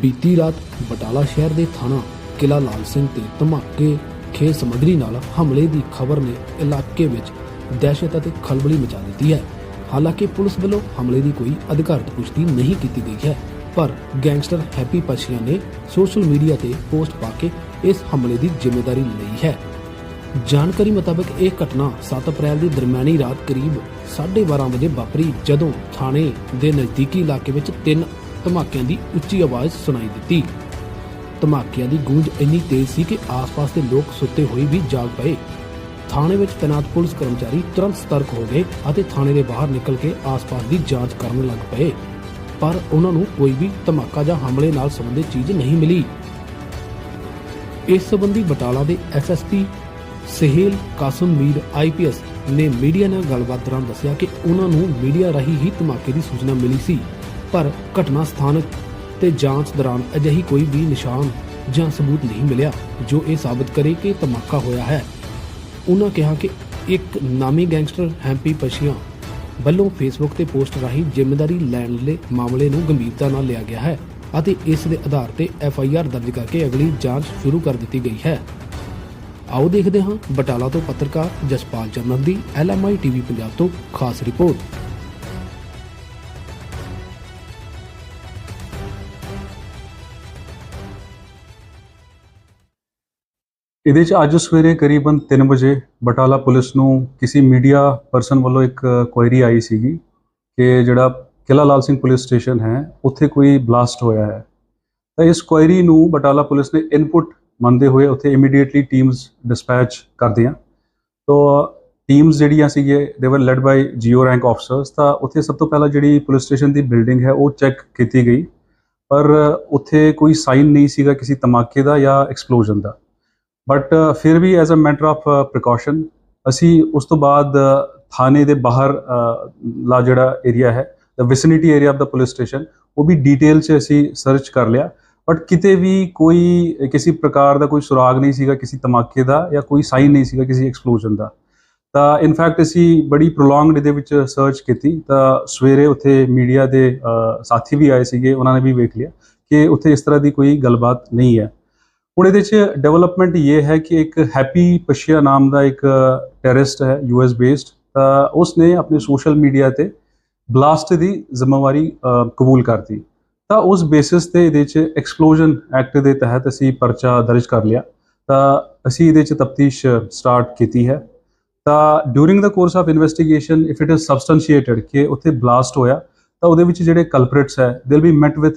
ਬੀਤੀ ਰਾਤ ਬਟਾਲਾ ਸ਼ਹਿਰ ਦੇ ਥਾਣਾ ਕਿਲਾ ਲਾਲ ਸਿੰਘ ਤੇ ਧਮਾਕੇ ਖੇ ਸਮੱਗਰੀ ਨਾਲ ਹਮਲੇ ਦੀ ਖਬਰ ਨੇ ਇਲਾਕੇ ਵਿੱਚ ਦਹਿਸ਼ਤ ਅਤੇ ਖਲਬਲੀ ਮਚਾ ਦਿੱਤੀ ਹੈ। ਹਾਲਾਂਕਿ ਪੁਲਿਸ ਵੱਲੋਂ ਹਮਲੇ ਦੀ ਕੋਈ ਅਧਿਕਾਰਤ ਪੁਸ਼ਟੀ ਨਹੀਂ ਕੀਤੀ ਗਈ ਹੈ, ਪਰ ਗੈਂਗਸਟਰ ਹੈਪੀ ਪਛੀਆ ਨੇ ਸੋਸ਼ਲ ਮੀਡੀਆ ਤੇ ਪੋਸਟ ਪਾ ਕੇ ਇਸ ਹਮਲੇ ਦੀ ਜ਼ਿੰਮੇਵਾਰੀ ਲਈ ਹੈ। ਜਾਣਕਾਰੀ ਮੁਤਾਬਕ ਇਹ ਘਟਨਾ 7 ਅਪ੍ਰੈਲ ਦੀ ਦਰਮਿਆਨੀ ਰਾਤ ਕਰੀਬ 12:30 ਵਜੇ ਵਾਪਰੀ, ਜਦੋਂ ਥਾਣੇ ਦੇ ਨਜ਼ਦੀਕੀ ਇਲਾਕੇ ਵਿੱਚ ਤਿੰਨ ਧਮਾਕਿਆਂ ਦੀ ਉੱਚੀ ਆਵਾਜ਼ ਸੁਣਾਈ ਦਿੱਤੀ। ਧਮਾਕਿਆਂ ਦੀ ਗੂੰਜ ਇੰਨੀ ਤੇਜ਼ ਸੀ ਕਿ ਆਸ-ਪਾਸ ਦੇ ਲੋਕ ਸੁੱਤੇ ਹੋਏ ਵੀ ਜਾਗ ਪਏ। ਥਾਣੇ ਵਿੱਚ ਤੈਨਾਤ ਪੁਲਿਸ ਕਰਮਚਾਰੀ ਤੁਰੰਤ ਸਤਰਕ ਹੋ ਗਏ ਅਤੇ ਥਾਣੇ ਦੇ ਬਾਹਰ ਨਿਕਲ ਕੇ ਆਸ-ਪਾਸ ਦੀ ਜਾਂਚ ਕਰਨ ਲੱਗ ਪਏ। ਪਰ ਉਹਨਾਂ ਨੂੰ ਕੋਈ ਵੀ ਧਮਾਕਾ ਜਾਂ ਹਮਲੇ ਨਾਲ ਸੰਬੰਧਿਤ ਚੀਜ਼ ਨਹੀਂ ਮਿਲੀ। ਇਸ ਸੰਬੰਧੀ ਬਟਾਲਾ ਦੇ ਐਸਐਸਪੀ ਸਹੇਲ ਕਾਸਮ ਮੀਰ ਆਈਪੀਐਸ ਨੇ ਮੀਡੀਆ ਨਾਲ ਗੱਲਬਾਤ ਦੌਰਾਨ ਦੱਸਿਆ ਕਿ ਉਹਨਾਂ ਨੂੰ ਮੀਡੀਆ ਰਾਹੀਂ ਹੀ ਧਮਾਕੇ ਦੀ ਸੂਚਨਾ ਮਿਲੀ ਸੀ। ਪਰ ਘਟਨਾ ਸਥਾਨਕ ਤੇ ਜਾਂਚ ਦੌਰਾਨ ਅਜਿਹੀ ਕੋਈ ਵੀ ਨਿਸ਼ਾਨ ਜਾਂ ਸਬੂਤ ਨਹੀਂ ਮਿਲਿਆ, ਜੋ ਇਹ ਸਾਬਤ ਕਰੇ ਕਿ ਧਮਾਕਾ ਹੋਇਆ ਹੈ। ਉਹਨਾਂ ਕਿਹਾ ਕਿ ਇੱਕ ਨਾਮੀ ਗੈਂਗਸਟਰ ਹੈਂਪੀ ਪਸ਼ੀਆਂ ਵੱਲੋਂ ਫੇਸਬੁੱਕ ਤੇ ਪੋਸਟ ਰਾਹੀਂ ਜ਼ਿੰਮੇਵਾਰੀ ਲੈਣ ਦੇ ਮਾਮਲੇ ਨੂੰ ਗੰਭੀਰਤਾ ਨਾਲ ਲਿਆ ਗਿਆ ਹੈ ਅਤੇ ਇਸ ਦੇ ਆਧਾਰ ਤੇ ਐਫ ਆਈ ਆਰ ਦਰਜ ਕਰਕੇ ਅਗਲੀ ਜਾਂਚ ਸ਼ੁਰੂ ਕਰ ਦਿੱਤੀ ਗਈ ਹੈ। ਆਓ ਦੇਖਦੇ ਹਾਂ ਬਟਾਲਾ ਤੋਂ ਪੱਤਰਕਾਰ ਜਸਪਾਲ ਚੰਨਨ ਦੀ L M I TV Punjab ਤੋਂ ਖਾਸ ਰਿਪੋਰਟ। ਇਹਦੇ ਚ ਅੱਜ ਸਵੇਰੇ ਕਰੀਬਨ 3 ਵਜੇ ਬਟਾਲਾ ਪੁਲਿਸ ਨੂੰ ਕਿਸੇ ਮੀਡੀਆ ਪਰਸਨ ਵੱਲੋਂ ਇੱਕ ਕੁਐਰੀ ਆਈ ਸੀਗੀ ਕਿ ਜਿਹੜਾ ਕਿਲਾ ਲਾਲ ਸਿੰਘ ਪੁਲਿਸ ਸਟੇਸ਼ਨ ਹੈ, ਉੱਥੇ ਕੋਈ ਬਲਾਸਟ ਹੋਇਆ ਹੈ। ਤਾਂ ਇਸ ਕੁਐਰੀ ਨੂੰ ਬਟਾਲਾ ਪੁਲਿਸ ਨੇ ਇਨਪੁਟ ਮੰਨਦੇ ਹੋਏ ਉੱਥੇ ਇਮੀਡੀਏਟਲੀ ਟੀਮਸ ਡਿਸਪੈਚ ਕਰਦੀਆਂ ਤਾਂ ਟੀਮਸ ਜਿਹੜੀਆਂ ਸੀਗੇ they were led by GO rank officers ਤਾਂ ਉੱਥੇ ਸਭ ਤੋਂ ਪਹਿਲਾਂ ਜਿਹੜੀ ਪੁਲਿਸ ਸਟੇਸ਼ਨ ਦੀ ਬਿਲਡਿੰਗ ਹੈ, ਉਹ ਚੈੱਕ ਕੀਤੀ ਗਈ। ਪਰ ਉੱਥੇ ਕੋਈ ਸਾਈਨ ਨਹੀਂ ਸੀਗਾ ਕਿਸੇ ਧਮਾਕੇ ਦਾ ਜਾਂ ਐਕਸਪਲੋਜਨ ਦਾ। ਬਟ ਫਿਰ ਵੀ as a matter of precaution ਅਸੀਂ ਉਸ ਤੋਂ ਬਾਅਦ ਥਾਣੇ ਦੇ ਬਾਹਰ ਲਾ ਜਿਹੜਾ ਏਰੀਆ ਹੈ the vicinity area of the police station ਉਹ ਵੀ ਡਿਟੇਲ 'ਚ ਅਸੀਂ ਸਰਚ ਕਰ ਲਿਆ ਬਟ ਕਿਤੇ ਵੀ ਕੋਈ ਕਿਸੇ ਪ੍ਰਕਾਰ ਦਾ ਕੋਈ ਸੁਰਾਗ ਨਹੀਂ ਸੀਗਾ ਕਿਸੇ ਧਮਾਕੇ ਦਾ ਜਾਂ ਕੋਈ ਸਾਈਨ ਨਹੀਂ ਸੀਗਾ ਕਿਸੇ ਐਕਸਪਲੋਜਨ ਦਾ ਤਾਂ ਇਨਫੈਕਟ ਅਸੀਂ ਬੜੀ ਪ੍ਰੋਲੋਂਗਡ ਇਹਦੇ ਵਿੱਚ ਸਰਚ ਕੀਤੀ ਤਾਂ ਸਵੇਰੇ ਉੱਥੇ ਮੀਡੀਆ ਦੇ ਸਾਥੀ ਵੀ ਆਏ ਸੀਗੇ ਉਹਨਾਂ ਨੇ ਵੀ ਵੇਖ ਲਿਆ ਕਿ ਉੱਥੇ ਇਸ ਤਰ੍ਹਾਂ ਦੀ ਕੋਈ ਗੱਲਬਾਤ ਨਹੀਂ ਹੈ ਹੁਣ ਇਹਦੇ 'ਚ ਡਿਵੈਲਪਮੈਂਟ ਇਹ ਹੈ ਕਿ ਇੱਕ ਹੈਪੀ ਪਸ਼ੀਆ ਨਾਮ ਦਾ ਇੱਕ ਟੈਰਰਿਸਟ ਹੈ ਯੂਐਸ ਬੇਸਡ ਤਾਂ ਉਸਨੇ ਆਪਣੇ ਸੋਸ਼ਲ ਮੀਡੀਆ ਤੇ ਬਲਾਸਟ ਦੀ ਜ਼ਿੰਮੇਵਾਰੀ ਕਬੂਲ ਕਰਤੀ। ਤਾਂ ਉਸ ਬੇਸਿਸ ਤੇ ਇਹਦੇ 'ਚ ਐਕਸਪਲੋਜਨ ਐਕਟ ਦੇ ਤਹਿਤ ਅਸੀਂ ਪਰਚਾ ਦਰਜ ਕਰ ਲਿਆ। ਤਾਂ ਅਸੀਂ ਇਹਦੇ 'ਚ ਤਫਤੀਸ਼ ਸਟਾਰਟ ਕੀਤੀ ਹੈ। ਤਾਂ during the course of investigation if it is substantiated ਕਿ ਉੱਥੇ ਬਲਾਸਟ ਹੋਇਆ, ਤਾਂ ਉਹਦੇ ਵਿੱਚ ਜਿਹੜੇ ਕਲਪ੍ਰਿਟਸ ਹੈ they will be mat with